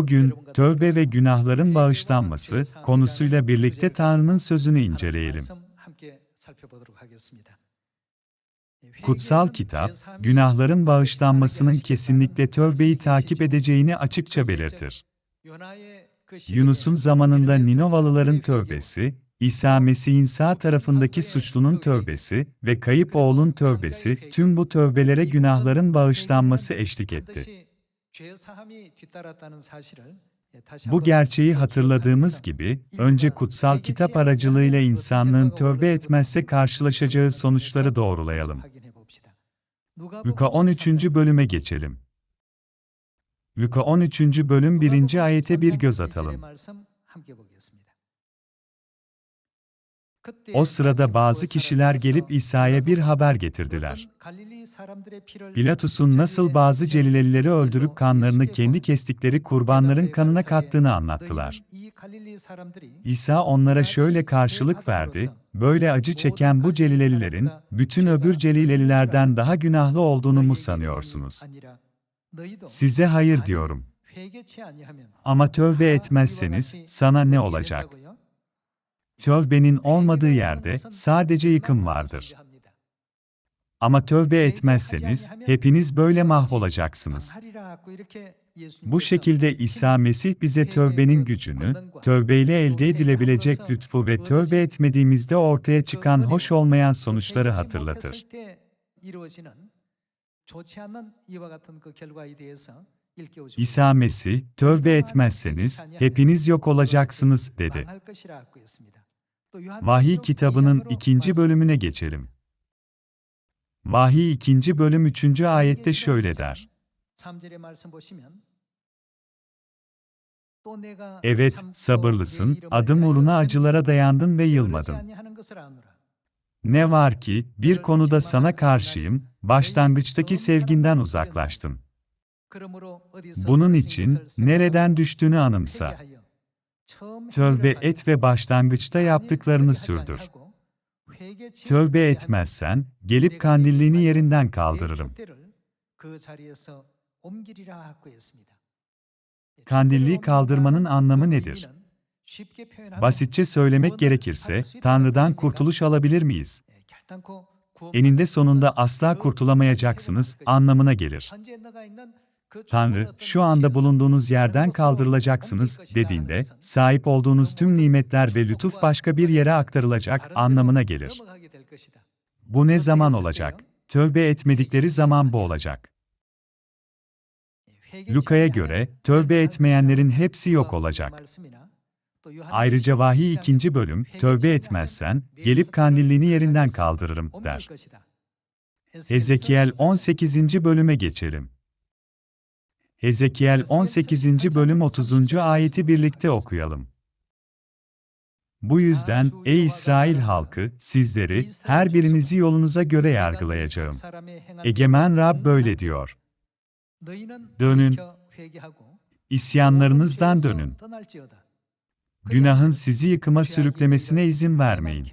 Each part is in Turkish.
Bugün, tövbe ve günahların bağışlanması konusuyla birlikte Tanrı'nın sözünü inceleyelim. Kutsal kitap, günahların bağışlanmasının kesinlikle tövbeyi takip edeceğini açıkça belirtir. Yunus'un zamanında Ninovalıların tövbesi, İsa Mesih'in sağ tarafındaki suçlunun tövbesi ve kayıp oğlun tövbesi, tüm bu tövbelere günahların bağışlanması eşlik etti. Bu gerçeği hatırladığımız gibi, önce kutsal kitap aracılığıyla insanlığın tövbe etmezse karşılaşacağı sonuçları doğrulayalım. Luka 13. bölüme geçelim. Luka 13. bölüm 1. ayete bir göz atalım. O sırada bazı kişiler gelip İsa'ya bir haber getirdiler. Pilatus'un nasıl bazı Celilelileri öldürüp kanlarını kendi kestikleri kurbanların kanına kattığını anlattılar. İsa onlara şöyle karşılık verdi, böyle acı çeken bu Celilelilerin, bütün öbür Celilelilerden daha günahlı olduğunu mu sanıyorsunuz? Size hayır diyorum. Ama tövbe etmezseniz, sana ne olacak? Tövbenin olmadığı yerde sadece yıkım vardır. Ama tövbe etmezseniz hepiniz böyle mahvolacaksınız. Bu şekilde İsa Mesih bize tövbenin gücünü, tövbeyle elde edilebilecek lütfu ve tövbe etmediğimizde ortaya çıkan hoş olmayan sonuçları hatırlatır. İsa Mesih, tövbe etmezseniz hepiniz yok olacaksınız dedi. Vahiy kitabının ikinci bölümüne geçelim. Vahiy ikinci bölüm üçüncü ayette şöyle der. Evet, sabırlısın, adım uğruna acılara dayandın ve yılmadın. Ne var ki, bir konuda sana karşıyım, başlangıçtaki sevginden uzaklaştın. Bunun için, nereden düştüğünü anımsa. Tövbe et ve başlangıçta yaptıklarını sürdür. Tövbe etmezsen, gelip kandilliğini yerinden kaldırırım. Kandilliği kaldırmanın anlamı nedir? Basitçe söylemek gerekirse, Tanrı'dan kurtuluş alabilir miyiz? Eninde sonunda asla kurtulamayacaksınız anlamına gelir. Tanrı, şu anda bulunduğunuz yerden kaldırılacaksınız dediğinde, sahip olduğunuz tüm nimetler ve lütuf başka bir yere aktarılacak anlamına gelir. Bu ne zaman olacak? Tövbe etmedikleri zaman bu olacak. Luka'ya göre, tövbe etmeyenlerin hepsi yok olacak. Ayrıca vahiy ikinci bölüm, tövbe etmezsen, gelip kandilliğini yerinden kaldırırım, der. Hezekiel 18. bölüme geçelim. Hezekiel 18. bölüm 30. ayeti birlikte okuyalım. Bu yüzden, ey İsrail halkı, sizleri, her birinizi yolunuza göre yargılayacağım. Egemen Rab böyle diyor. Dönün, isyanlarınızdan dönün. Günahın sizi yıkıma sürüklemesine izin vermeyin.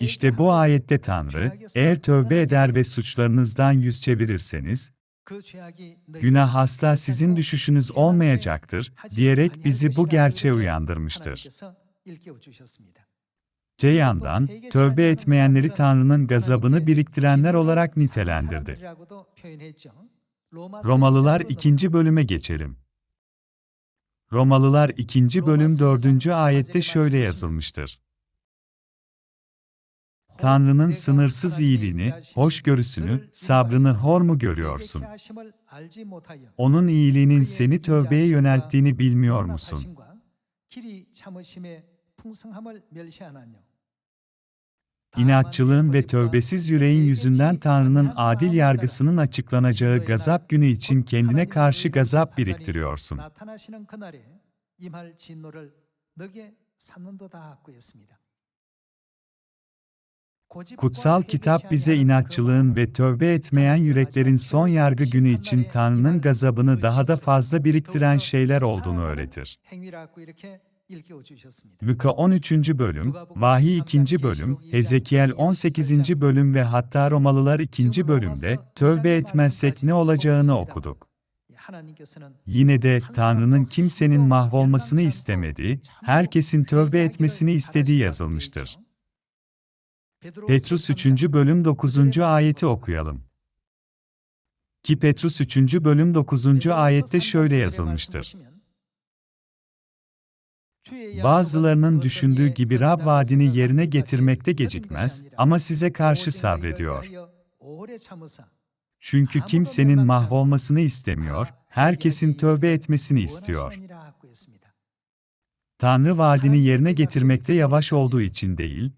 İşte bu ayette Tanrı, eğer tövbe eder ve suçlarınızdan yüz çevirirseniz, günah asla sizin düşüşünüz olmayacaktır, diyerek bizi bu gerçeğe uyandırmıştır. Te yandan, tövbe etmeyenleri Tanrı'nın gazabını biriktirenler olarak nitelendirdi. Romalılar 2. bölüme geçelim. Romalılar 2. bölüm 4. ayette şöyle yazılmıştır. Tanrı'nın sınırsız iyiliğini, hoşgörüsünü, sabrını hor mu görüyorsun? Onun iyiliğinin seni tövbeye yönelttiğini bilmiyor musun? İnatçılığın ve tövbesiz yüreğin yüzünden Tanrı'nın adil yargısının açıklanacağı gazap günü için kendine karşı gazap biriktiriyorsun. Kutsal kitap bize inatçılığın ve tövbe etmeyen yüreklerin son yargı günü için Tanrı'nın gazabını daha da fazla biriktiren şeyler olduğunu öğretir. Luka 13. bölüm, Vahiy 2. bölüm, Hezekiel 18. bölüm ve hatta Romalılar 2. bölümde tövbe etmezsek ne olacağını okuduk. Yine de Tanrı'nın kimsenin mahvolmasını istemediği, herkesin tövbe etmesini istediği yazılmıştır. Petrus 3. bölüm 9. ayeti okuyalım. Ki Petrus 3. bölüm 9. ayette şöyle yazılmıştır. Bazılarının düşündüğü gibi Rab vaadini yerine getirmekte gecikmez ama size karşı sabrediyor. Çünkü kimsenin mahvolmasını istemiyor, herkesin tövbe etmesini istiyor. Tanrı vaadini yerine getirmekte yavaş olduğu için değil,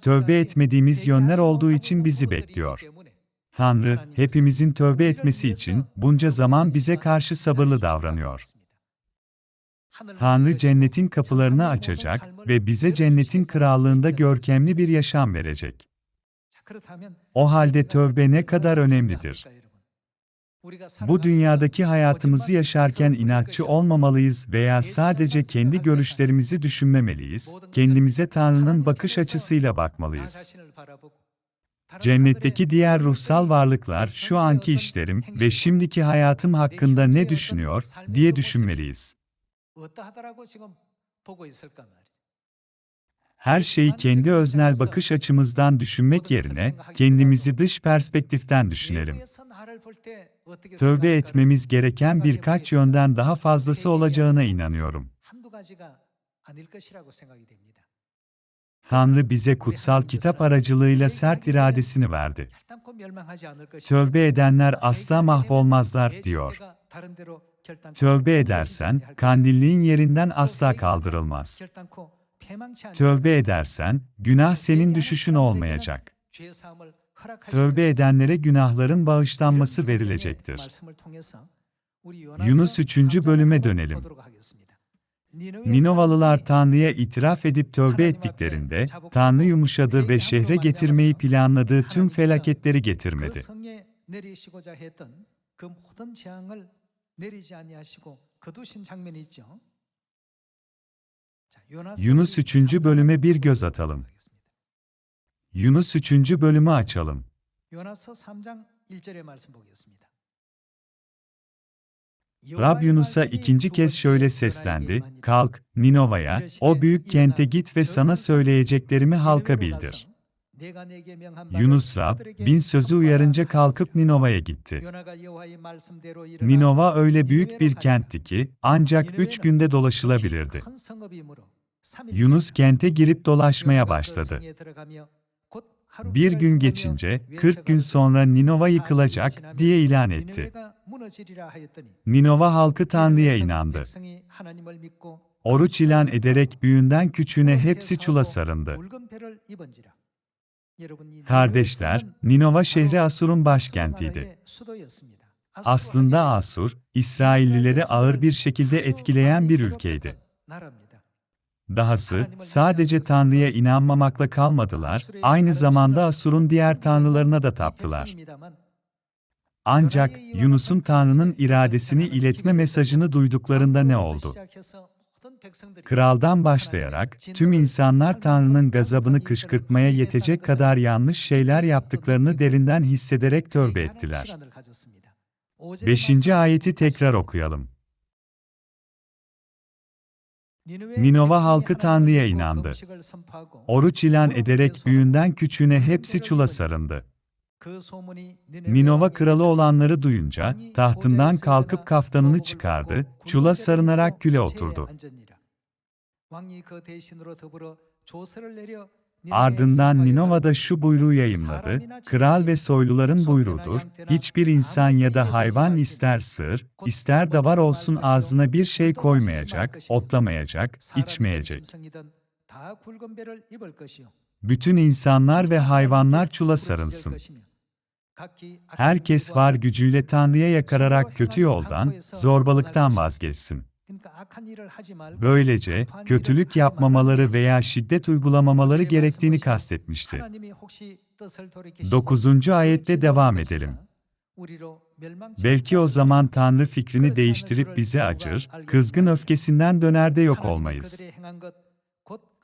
tövbe etmediğimiz yönler olduğu için bizi bekliyor. Tanrı, hepimizin tövbe etmesi için bunca zaman bize karşı sabırlı davranıyor. Tanrı cennetin kapılarını açacak ve bize cennetin krallığında görkemli bir yaşam verecek. O halde tövbe ne kadar önemlidir. Bu dünyadaki hayatımızı yaşarken inatçı olmamalıyız veya sadece kendi görüşlerimizi düşünmemeliyiz, kendimize Tanrı'nın bakış açısıyla bakmalıyız. Cennetteki diğer ruhsal varlıklar şu anki işlerim ve şimdiki hayatım hakkında ne düşünüyor diye düşünmeliyiz. Her şeyi kendi öznel bakış açımızdan düşünmek yerine kendimizi dış perspektiften düşünelim. Tövbe etmemiz gereken birkaç yönden daha fazlası olacağına inanıyorum. Tanrı bize kutsal kitap aracılığıyla sert iradesini verdi. Tövbe edenler asla mahvolmazlar diyor. Tövbe edersen, kandilliğin yerinden asla kaldırılmaz. Tövbe edersen, günah senin düşüşün olmayacak. Tövbe edenlere günahların bağışlanması verilecektir. Yunus 3. bölüme dönelim. Ninovalılar Tanrı'ya itiraf edip tövbe ettiklerinde, Tanrı yumuşadı ve şehre getirmeyi planladığı tüm felaketleri getirmedi. Yunus 3. bölüme bir göz atalım. Yunus 3. bölümü açalım. Rab Yunus'a ikinci kez şöyle seslendi, kalk, Ninova'ya, o büyük kente git ve sana söyleyeceklerimi halka bildir. Yunus Rab, bin sözü uyarınca kalkıp Ninova'ya gitti. Ninova öyle büyük bir kentti ki, ancak üç günde dolaşılabilirdi. Yunus kente girip dolaşmaya başladı. Bir gün geçince, 40 gün sonra Ninova yıkılacak diye ilan etti. Ninova halkı Tanrı'ya inandı. Oruç ilan ederek büyüğünden küçüğüne hepsi çula sarındı. Kardeşler, Ninova şehri Asur'un başkentiydi. Aslında Asur, İsraillileri ağır bir şekilde etkileyen bir ülkeydi. Dahası, sadece Tanrı'ya inanmamakla kalmadılar, aynı zamanda Asur'un diğer tanrılarına da taptılar. Ancak, Yunus'un Tanrı'nın iradesini iletme mesajını duyduklarında ne oldu? Kraldan başlayarak, tüm insanlar Tanrı'nın gazabını kışkırtmaya yetecek kadar yanlış şeyler yaptıklarını derinden hissederek tövbe ettiler. 5. ayeti tekrar okuyalım. Ninova halkı Tanrı'ya inandı. Oruç ilan ederek büyüğünden küçüğüne hepsi çula sarındı. Ninova kralı olanları duyunca, tahtından kalkıp kaftanını çıkardı, çula sarınarak küle oturdu. Ardından Ninova'da şu buyruğu yayımladı, kral ve soyluların buyruğudur, hiçbir insan ya da hayvan ister sır, ister davar olsun ağzına bir şey koymayacak, otlamayacak, içmeyecek. Bütün insanlar ve hayvanlar çula sarınsın. Herkes var gücüyle Tanrı'ya yakararak kötü yoldan, zorbalıktan vazgeçsin. Böylece, kötülük yapmamaları veya şiddet uygulamamaları gerektiğini kastetmişti. 9. ayette devam edelim. Belki o zaman Tanrı fikrini değiştirip bize acır, kızgın öfkesinden döner de yok olmayız.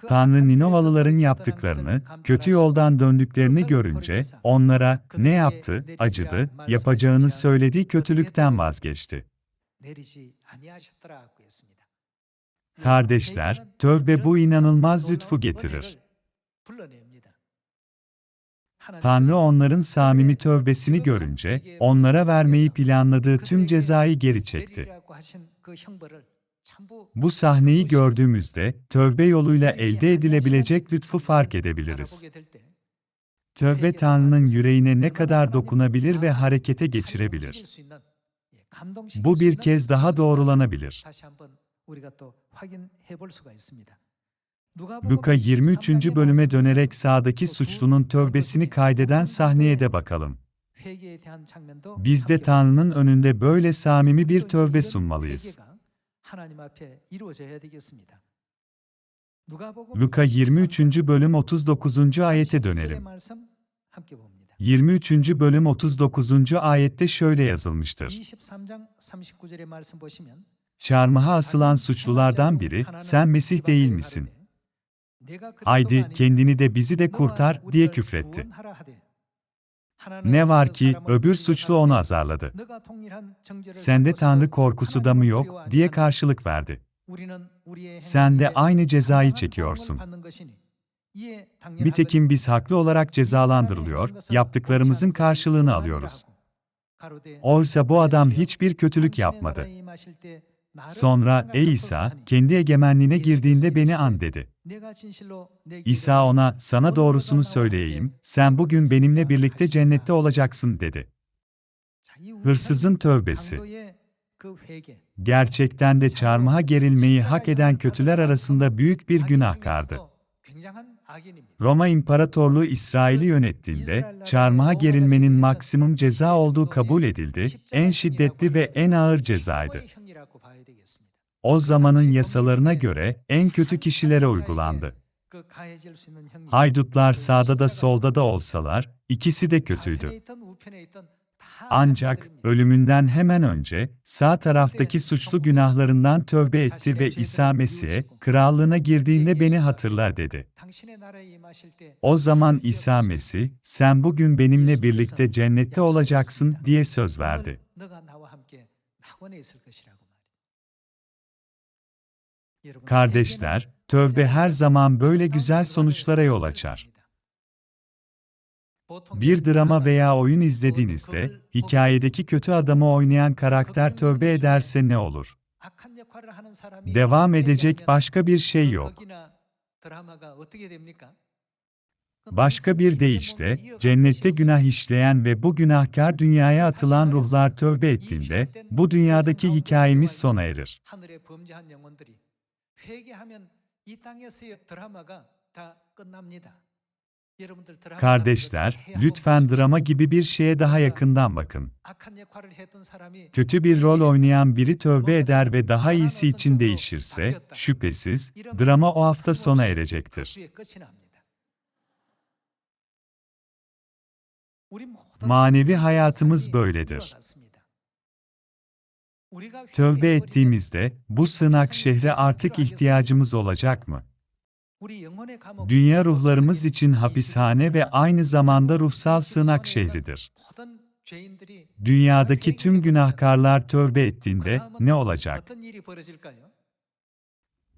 Tanrı Ninovalıların yaptıklarını, kötü yoldan döndüklerini görünce, onlara, ne yaptı, acıdı, yapacağını söylediği kötülükten vazgeçti. Kardeşler, tövbe bu inanılmaz lütfu getirir. Tanrı onların samimi tövbesini görünce, onlara vermeyi planladığı tüm cezayı geri çekti. Bu sahneyi gördüğümüzde, tövbe yoluyla elde edilebilecek lütfu fark edebiliriz. Tövbe Tanrı'nın yüreğine ne kadar dokunabilir ve harekete geçirebilir. Bu bir kez daha doğrulanabilir. Luka 23. bölüme dönerek sağdaki suçlunun tövbesini kaydeden sahneye de bakalım. Biz de Tanrı'nın önünde böyle samimi bir tövbe sunmalıyız. Luka 23. bölüm 39. ayete dönelim. 23. bölüm 39. ayette şöyle yazılmıştır. Çarmıha asılan suçlulardan biri, sen Mesih değil misin? Haydi kendini de bizi de kurtar diye küfretti. Ne var ki öbür suçlu onu azarladı. Sende Tanrı korkusu da mı yok diye karşılık verdi. Sen de aynı cezayı çekiyorsun. Nitekim biz haklı olarak cezalandırılıyor, yaptıklarımızın karşılığını alıyoruz. Oysa bu adam hiçbir kötülük yapmadı. Sonra, ey İsa, kendi egemenliğine girdiğinde beni an dedi. İsa ona, sana doğrusunu söyleyeyim, sen bugün benimle birlikte cennette olacaksın dedi. Hırsızın tövbesi. Gerçekten de çarmıha gerilmeyi hak eden kötüler arasında büyük bir günahkardı. Roma İmparatorluğu İsrail'i yönettiğinde, çarmıha gerilmenin maksimum ceza olduğu kabul edildi, en şiddetli ve en ağır cezaydı. O zamanın yasalarına göre en kötü kişilere uygulandı. Haydutlar sağda da solda da olsalar, ikisi de kötüydü. Ancak ölümünden hemen önce sağ taraftaki suçlu günahlarından tövbe etti ve İsa Mesih'e krallığına girdiğinde beni hatırla dedi. O zaman İsa Mesih, sen bugün benimle birlikte cennette olacaksın diye söz verdi. Kardeşler, tövbe her zaman böyle güzel sonuçlara yol açar. Bir drama veya oyun izlediğinizde, hikayedeki kötü adamı oynayan karakter tövbe ederse ne olur? Devam edecek başka bir şey yok. Başka bir deyişle, cennette günah işleyen ve bu günahkar dünyaya atılan ruhlar tövbe ettiğinde, bu dünyadaki hikayemiz sona erir. Kardeşler, lütfen drama gibi bir şeye daha yakından bakın. Kötü bir rol oynayan biri tövbe eder ve daha iyisi için değişirse, şüphesiz, drama o hafta sona erecektir. Manevi hayatımız böyledir. Tövbe ettiğimizde, bu sığınak şehre artık ihtiyacımız olacak mı? Dünya ruhlarımız için hapishane ve aynı zamanda ruhsal sığınak şehridir. Dünyadaki tüm günahkarlar tövbe ettiğinde ne olacak?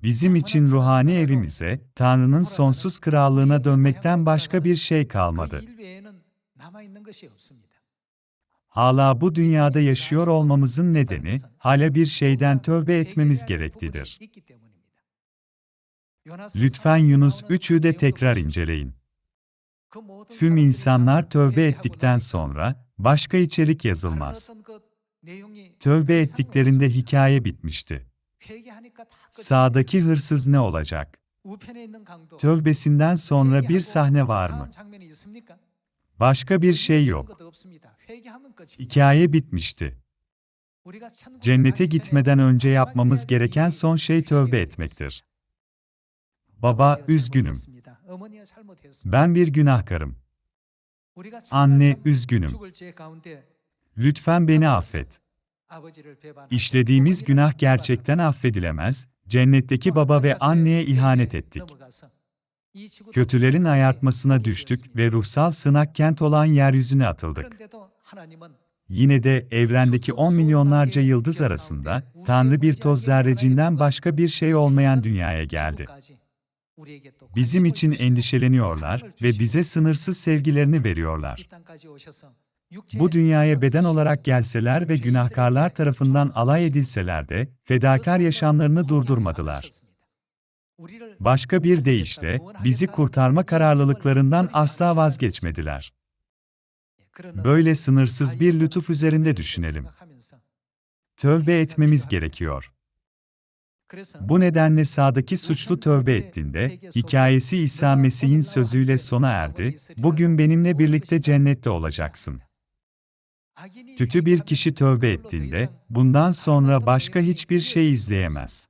Bizim için ruhani evimize, Tanrı'nın sonsuz krallığına dönmekten başka bir şey kalmadı. Hala bu dünyada yaşıyor olmamızın nedeni, hala bir şeyden tövbe etmemiz gereklidir. Lütfen Yunus 3'ü de tekrar inceleyin. Tüm insanlar tövbe ettikten sonra, başka içerik yazılmaz. Tövbe ettiklerinde hikaye bitmişti. Sağdaki hırsız ne olacak? Tövbesinden sonra bir sahne var mı? Başka bir şey yok. Hikaye bitmişti. Cennete gitmeden önce yapmamız gereken son şey tövbe etmektir. Baba, üzgünüm. Ben bir günahkarım. Anne, üzgünüm. Lütfen beni affet. İşlediğimiz günah gerçekten affedilemez, cennetteki baba ve anneye ihanet ettik. Kötülerin ayartmasına düştük ve ruhsal sınak kent olan yeryüzüne atıldık. Yine de evrendeki 10 milyonlarca yıldız arasında Tanrı bir toz zerrecinden başka bir şey olmayan dünyaya geldi. Bizim için endişeleniyorlar ve bize sınırsız sevgilerini veriyorlar. Bu dünyaya beden olarak gelseler ve günahkarlar tarafından alay edilseler de fedakar yaşamlarını durdurmadılar. Başka bir deyişle bizi kurtarma kararlılıklarından asla vazgeçmediler. Böyle sınırsız bir lütuf üzerinde düşünelim. Tövbe etmemiz gerekiyor. Bu nedenle sağdaki suçlu tövbe ettiğinde, hikayesi İsa Mesih'in sözüyle sona erdi, bugün benimle birlikte cennette olacaksın. Kötü bir kişi tövbe ettiğinde, bundan sonra başka hiçbir şey izleyemez.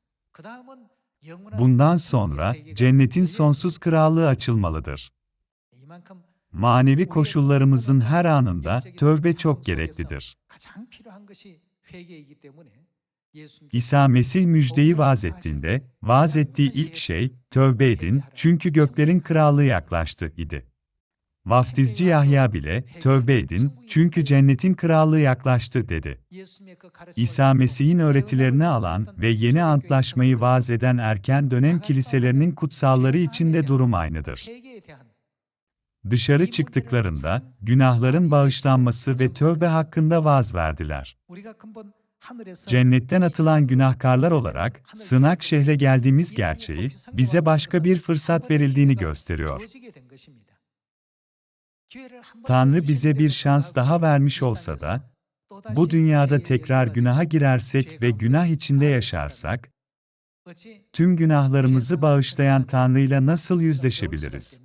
Bundan sonra, cennetin sonsuz krallığı açılmalıdır. Manevi koşullarımızın her anında tövbe çok gereklidir. İsa Mesih müjdeyi vaaz ettiğinde, vaaz ettiği ilk şey, tövbe edin, çünkü göklerin krallığı yaklaştı, idi. Vaftizci Yahya bile, tövbe edin, çünkü cennetin krallığı yaklaştı, dedi. İsa Mesih'in öğretilerini alan ve yeni antlaşmayı vaaz eden erken dönem kiliselerinin kutsalları içinde durum aynıdır. Dışarı çıktıklarında, günahların bağışlanması ve tövbe hakkında vaaz verdiler. Cennetten atılan günahkarlar olarak, sığınak şehre geldiğimiz gerçeği, bize başka bir fırsat verildiğini gösteriyor. Tanrı bize bir şans daha vermiş olsa da, bu dünyada tekrar günaha girersek ve günah içinde yaşarsak, tüm günahlarımızı bağışlayan Tanrı'yla nasıl yüzleşebiliriz?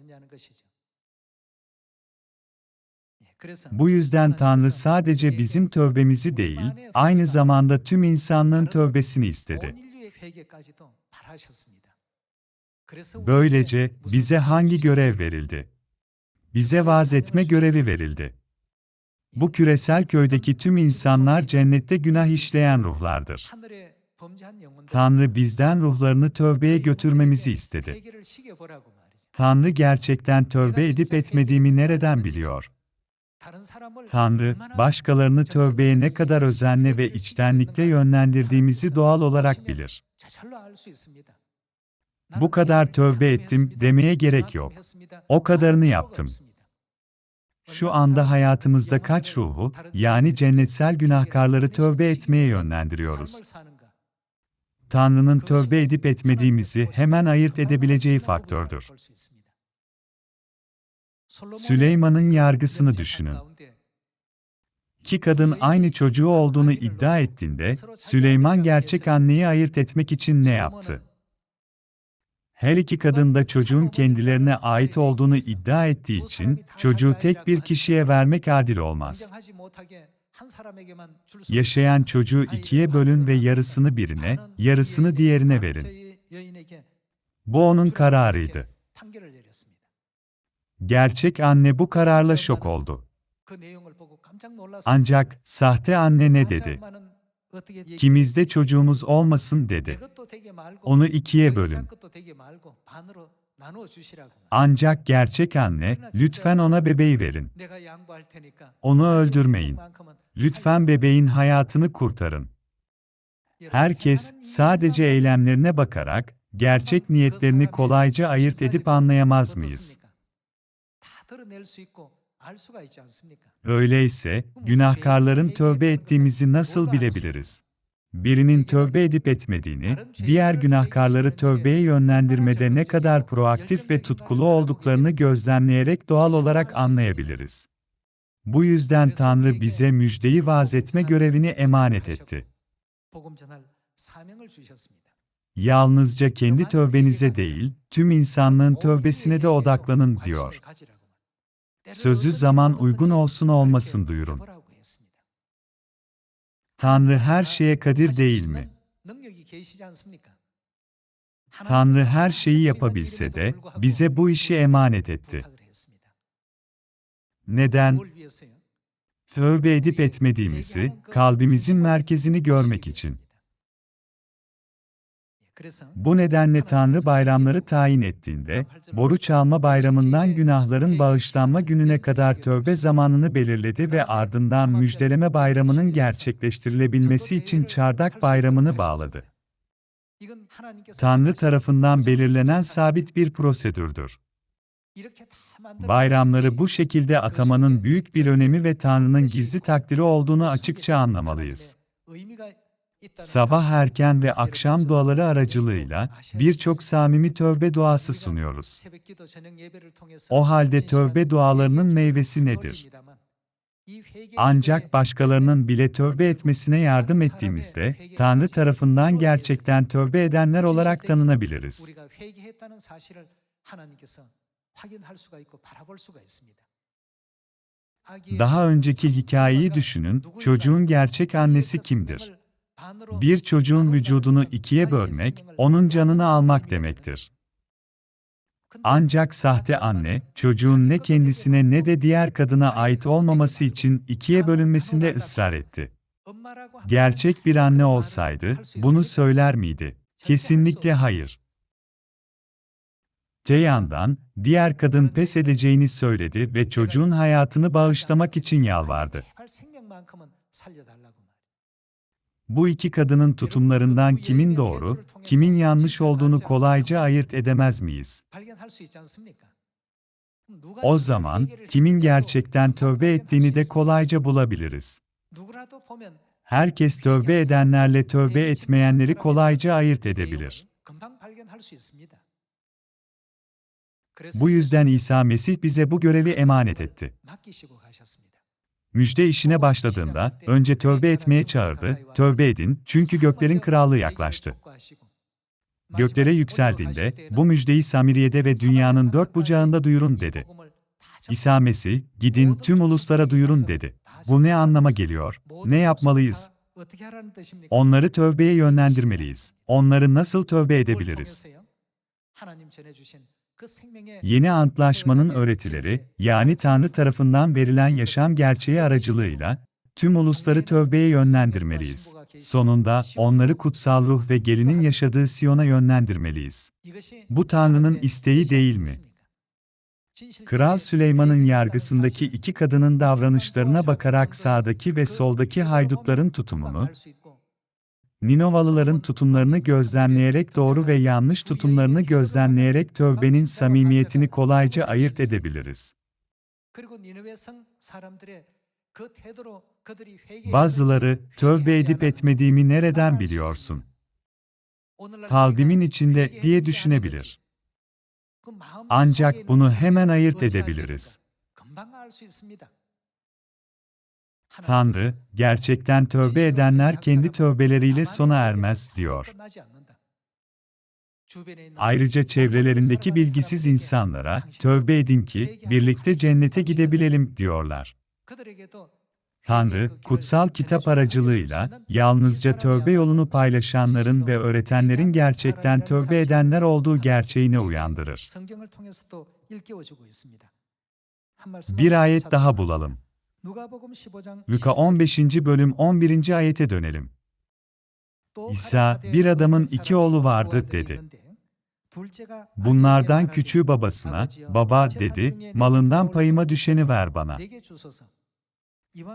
Bu yüzden Tanrı sadece bizim tövbemizi değil, aynı zamanda tüm insanlığın tövbesini istedi. Böylece bize hangi görev verildi? Bize vaaz etme görevi verildi. Bu küresel köydeki tüm insanlar cennette günah işleyen ruhlardır. Tanrı bizden ruhlarını tövbeye götürmemizi istedi. Tanrı gerçekten tövbe edip etmediğimi nereden biliyor? Tanrı, başkalarını tövbeye ne kadar özenle ve içtenlikle yönlendirdiğimizi doğal olarak bilir. Bu kadar tövbe ettim demeye gerek yok. O kadarını yaptım. Şu anda hayatımızda kaç ruhu, yani cennetsel günahkarları tövbe etmeye yönlendiriyoruz? Tanrı'nın tövbe edip etmediğimizi hemen ayırt edebileceği faktördür. Süleyman'ın yargısını düşünün. İki kadın aynı çocuğu olduğunu iddia ettiğinde, Süleyman gerçek anneyi ayırt etmek için ne yaptı? Her iki kadın da çocuğun kendilerine ait olduğunu iddia ettiği için, çocuğu tek bir kişiye vermek adil olmaz. Yaşayan çocuğu ikiye bölün ve yarısını birine, yarısını diğerine verin. Bu onun kararıydı. Gerçek anne bu kararla şok oldu. Ancak sahte anne ne dedi? Kimizde çocuğumuz olmasın dedi. Onu ikiye bölün. Ancak gerçek anne, lütfen ona bebeği verin. Onu öldürmeyin. Lütfen bebeğin hayatını kurtarın. Herkes sadece eylemlerine bakarak gerçek niyetlerini kolayca ayırt edip anlayamaz mıyız? Öyleyse, günahkarların tövbe ettiğimizi nasıl bilebiliriz? Birinin tövbe edip etmediğini, diğer günahkarları tövbeye yönlendirmede ne kadar proaktif ve tutkulu olduklarını gözlemleyerek doğal olarak anlayabiliriz. Bu yüzden Tanrı bize müjdeyi vaaz etme görevini emanet etti. Yalnızca kendi tövbenize değil, tüm insanlığın tövbesine de odaklanın diyor. Sözü zaman uygun olsun olmasın duyurun. Tanrı her şeye kadir değil mi? Tanrı her şeyi yapabilse de bize bu işi emanet etti. Neden? Tövbe edip etmediğimizi, kalbimizin merkezini görmek için. Bu nedenle Tanrı bayramları tayin ettiğinde, boru çalma bayramından günahların bağışlanma gününe kadar tövbe zamanını belirledi ve ardından müjdeleme bayramının gerçekleştirilebilmesi için çardak bayramını bağladı. Tanrı tarafından belirlenen sabit bir prosedürdür. Bayramları bu şekilde atamanın büyük bir önemi ve Tanrı'nın gizli takdiri olduğunu açıkça anlamalıyız. Sabah erken ve akşam duaları aracılığıyla birçok samimi tövbe duası sunuyoruz. O halde tövbe dualarının meyvesi nedir? Ancak başkalarının bile tövbe etmesine yardım ettiğimizde, Tanrı tarafından gerçekten tövbe edenler olarak tanınabiliriz. Daha önceki hikayeyi düşünün, çocuğun gerçek annesi kimdir? Bir çocuğun vücudunu ikiye bölmek, onun canını almak demektir. Ancak sahte anne, çocuğun ne kendisine ne de diğer kadına ait olmaması için ikiye bölünmesinde ısrar etti. Gerçek bir anne olsaydı, bunu söyler miydi? Kesinlikle hayır. Te yandan, diğer kadın pes edeceğini söyledi ve çocuğun hayatını bağışlamak için yalvardı. Bu iki kadının tutumlarından kimin doğru, kimin yanlış olduğunu kolayca ayırt edemez miyiz? O zaman, kimin gerçekten tövbe ettiğini de kolayca bulabiliriz. Herkes tövbe edenlerle tövbe etmeyenleri kolayca ayırt edebilir. Bu yüzden İsa Mesih bize bu görevi emanet etti. Müjde işine başladığında, önce tövbe etmeye çağırdı, tövbe edin, çünkü göklerin krallığı yaklaştı. Göklere yükseldiğinde, bu müjdeyi Samiriye'de ve dünyanın dört bucağında duyurun dedi. İsa Mesih, gidin tüm uluslara duyurun dedi. Bu ne anlama geliyor? Ne yapmalıyız? Onları tövbeye yönlendirmeliyiz. Onları nasıl tövbe edebiliriz? Yeni antlaşmanın öğretileri, yani Tanrı tarafından verilen yaşam gerçeği aracılığıyla, tüm ulusları tövbeye yönlendirmeliyiz. Sonunda, onları kutsal ruh ve gelinin yaşadığı Siyon'a yönlendirmeliyiz. Bu Tanrı'nın isteği değil mi? Kral Süleyman'ın yargısındaki iki kadının davranışlarına bakarak sağdaki ve soldaki haydutların tutumunu, Ninovalıların tutumlarını gözlemleyerek doğru ve yanlış tutumlarını gözlemleyerek tövbenin samimiyetini kolayca ayırt edebiliriz. Bazıları, tövbe edip etmediğimi nereden biliyorsun? Kalbimin içinde diye düşünebilir. Ancak bunu hemen ayırt edebiliriz. Tanrı, gerçekten tövbe edenler kendi tövbeleriyle sona ermez, diyor. Ayrıca çevrelerindeki bilgisiz insanlara, tövbe edin ki, birlikte cennete gidebilelim, diyorlar. Tanrı, kutsal kitap aracılığıyla, yalnızca tövbe yolunu paylaşanların ve öğretenlerin gerçekten tövbe edenler olduğu gerçeğine uyandırır. Bir ayet daha bulalım. Luka 15. bölüm 11. ayete dönelim. İsa, bir adamın iki oğlu vardı dedi. Bunlardan küçüğü babasına, baba dedi, malından payıma düşeni ver bana.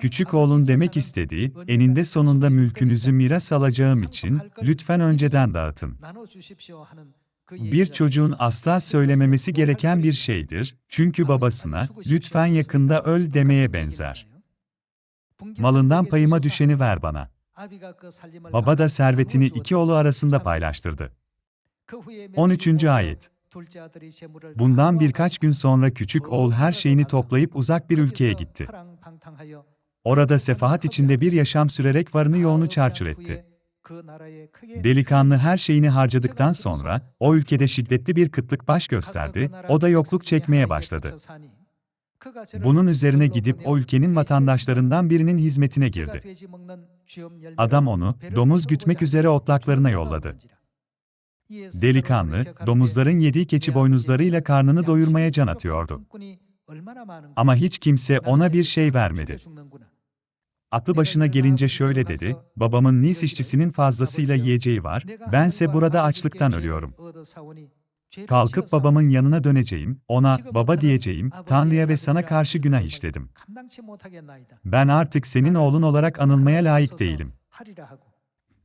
Küçük oğlun demek istediği, eninde sonunda mülkünüzü miras alacağım için, lütfen önceden dağıtın. Bir çocuğun asla söylememesi gereken bir şeydir, çünkü babasına, lütfen yakında öl demeye benzer. Malından payıma düşeni ver bana. Baba da servetini iki oğlu arasında paylaştırdı. 13. ayet Bundan birkaç gün sonra küçük oğul her şeyini toplayıp uzak bir ülkeye gitti. Orada sefahat içinde bir yaşam sürerek varını yoğunu çarçur etti. Delikanlı her şeyini harcadıktan sonra, o ülkede şiddetli bir kıtlık baş gösterdi, o da yokluk çekmeye başladı. Bunun üzerine gidip o ülkenin vatandaşlarından birinin hizmetine girdi. Adam onu, domuz gütmek üzere otlaklarına yolladı. Delikanlı, domuzların yediği keçi boynuzlarıyla karnını doyurmaya can atıyordu. Ama hiç kimse ona bir şey vermedi. Aklı başına gelince şöyle dedi, babamın Nis işçisinin fazlasıyla yiyeceği var, bense burada açlıktan ölüyorum. Kalkıp babamın yanına döneceğim, ona, baba diyeceğim, Tanrı'ya ve sana karşı günah işledim. Ben artık senin oğlun olarak anılmaya layık değilim.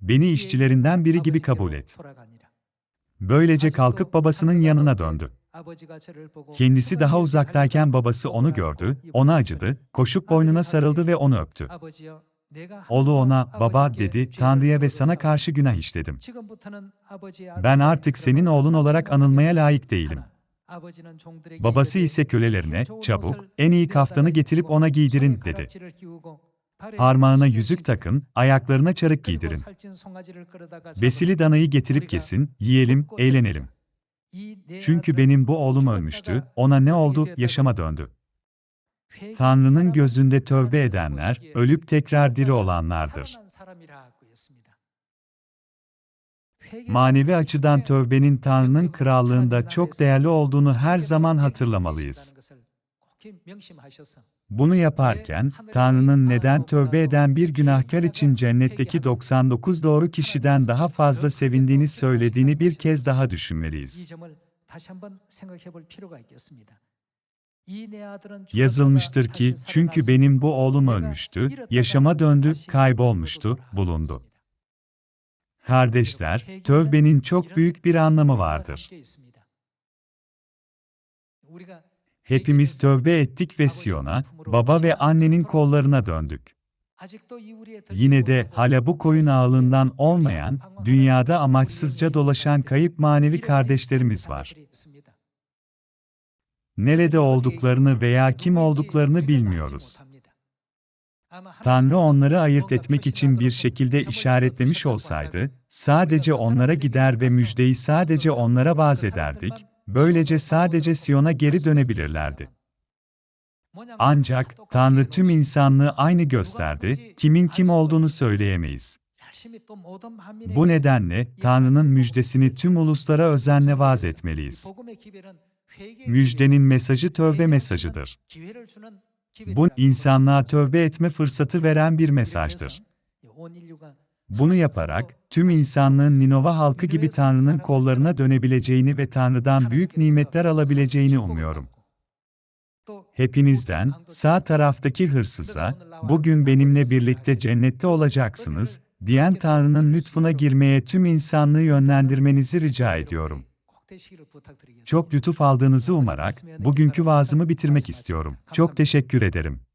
Beni işçilerinden biri gibi kabul et. Böylece kalkıp babasının yanına döndü. Kendisi daha uzaktayken babası onu gördü, ona acıdı, koşup boynuna sarıldı ve onu öptü. Oğlu ona, baba dedi, Tanrı'ya ve sana karşı günah işledim. Ben artık senin oğlun olarak anılmaya layık değilim. Babası ise kölelerine, çabuk, en iyi kaftanı getirip ona giydirin, dedi. Parmağına yüzük takın, ayaklarına çarık giydirin. Besili danayı getirip kesin, yiyelim, eğlenelim. Çünkü benim bu oğlum ölmüştü, ona ne oldu, yaşama döndü. Tanrı'nın gözünde tövbe edenler, ölüp tekrar diri olanlardır. Manevi açıdan tövbenin Tanrı'nın krallığında çok değerli olduğunu her zaman hatırlamalıyız. Bunu yaparken, Tanrı'nın neden tövbe eden bir günahkar için cennetteki 99 doğru kişiden daha fazla sevindiğini söylediğini bir kez daha düşünmeliyiz. Yazılmıştır ki, çünkü benim bu oğlum ölmüştü, yaşama döndü, kaybolmuştu, bulundu. Kardeşler, tövbenin çok büyük bir anlamı vardır. Hepimiz tövbe ettik ve Siyon'a, baba ve annenin kollarına döndük. Yine de hala bu koyun ağlığından olmayan, dünyada amaçsızca dolaşan kayıp manevi kardeşlerimiz var. Nerede olduklarını veya kim olduklarını bilmiyoruz. Tanrı onları ayırt etmek için bir şekilde işaretlemiş olsaydı, sadece onlara gider ve müjdeyi sadece onlara vaaz ederdik, böylece sadece Siyon'a geri dönebilirlerdi. Ancak Tanrı tüm insanlığı aynı gösterdi, kimin kim olduğunu söyleyemeyiz. Bu nedenle Tanrı'nın müjdesini tüm uluslara özenle vaaz etmeliyiz. Müjdenin mesajı tövbe mesajıdır. Bu, insanlığa tövbe etme fırsatı veren bir mesajdır. Bunu yaparak, tüm insanlığın Ninova halkı gibi Tanrı'nın kollarına dönebileceğini ve Tanrı'dan büyük nimetler alabileceğini umuyorum. Hepinizden, sağ taraftaki hırsıza, bugün benimle birlikte cennette olacaksınız, diyen Tanrı'nın lütfuna girmeye tüm insanlığı yönlendirmenizi rica ediyorum. Çok lütuf aldığınızı umarak, bugünkü vaazımı bitirmek istiyorum. Çok teşekkür ederim.